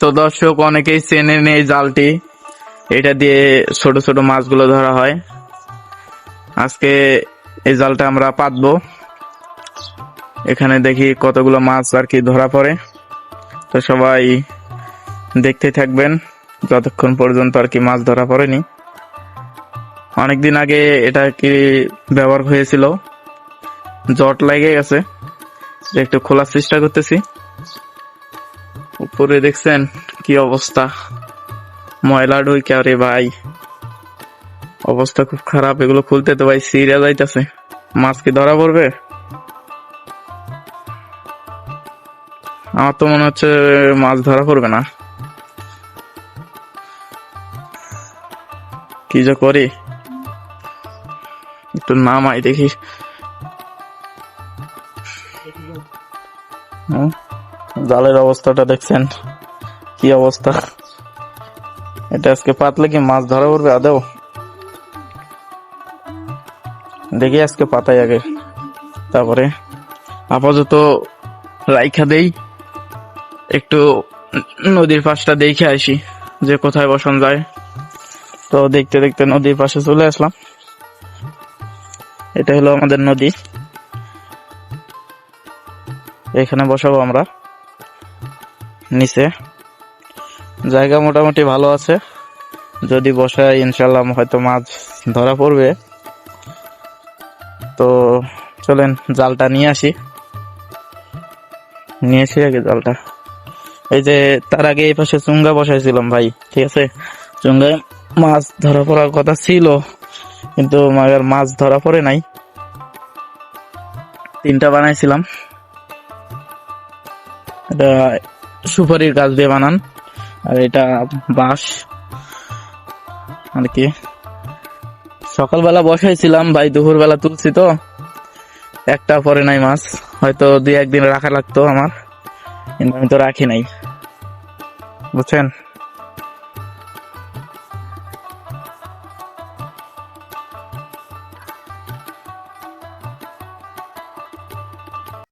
তো দর্শক, অনেকেই চেনে নেই জালটি। এটা দিয়ে ছোট ছোট মাছগুলো ধরা হয়। আজকে এই জালটা আমরা পাতবো। এখানে দেখি কতগুলো মাছ আর কি ধরা পড়ে। তো সবাই দেখতে থাকবেন যতক্ষণ পর্যন্ত আর কি মাছ ধরা পড়েনি। অনেকদিন আগে এটা কি ব্যবহার হয়েছিল। জট লেগে গেছে। একটু খোলার চেষ্টা করতেছি। উপরে দেখছেন কি অবস্থা? ময়লা ঢুকে আরে ভাই। অবস্থা খুব খারাপ এগুলো খুলতে তো ভাই সিরিয়া যাইতেছে। মাছ কি ধরা পড়বে? আমার তো মনে হচ্ছে মাছ ধরা পড়বে না। কি যে করি? একটু নামাই দেখি। হুম, জালের অবস্থাটা দেখছেন? কি অবস্থা? এটা আজকে পাতলে কি মাছ ধরা পড়বে আদৌ? দেখি আজকে পাতাই আগে। তারপরে আপাতত রাইখা দেই, একটু নদীর পাশটা দেখে আসি যে কোথায় বসান যায়। তো দেখতে দেখতে নদীর পাশে চলে আসলাম। এটা হলো আমাদের নদী। এখানে বসাবো আমরা। নিচে। জায়গা মোটামুটি ভালো আছে। যদি বসায় ইনশাল্লাহ হয়তো মাছ ধরা পড়বে। তো চলেন জালটা নিয়ে আসি। নিয়েছি আগে জালটা। এই যে তার আগে এই পাশে চুঙ্গা বসাইছিলাম ভাই, ঠিক আছে? চুঙ্গায় মাছ ধরা পড়ার কথা ছিল, কিন্তু মাগার মাছ ধরা পড়ে নাই। তিনটা বানাইছিলাম। এটা সুপারির গাছ দিয়ে বানান। আর এটা বাঁশ। আর কি? সকালবেলা বসাইছিলাম, ভাই দুপুর বেলা তুলছি তো। একটা পরে নাই মাছ। হয়তো দুই একদিন রাখা লাগতো আমার। কিন্তু আমি তো রাখি নাই। বুঝছেন?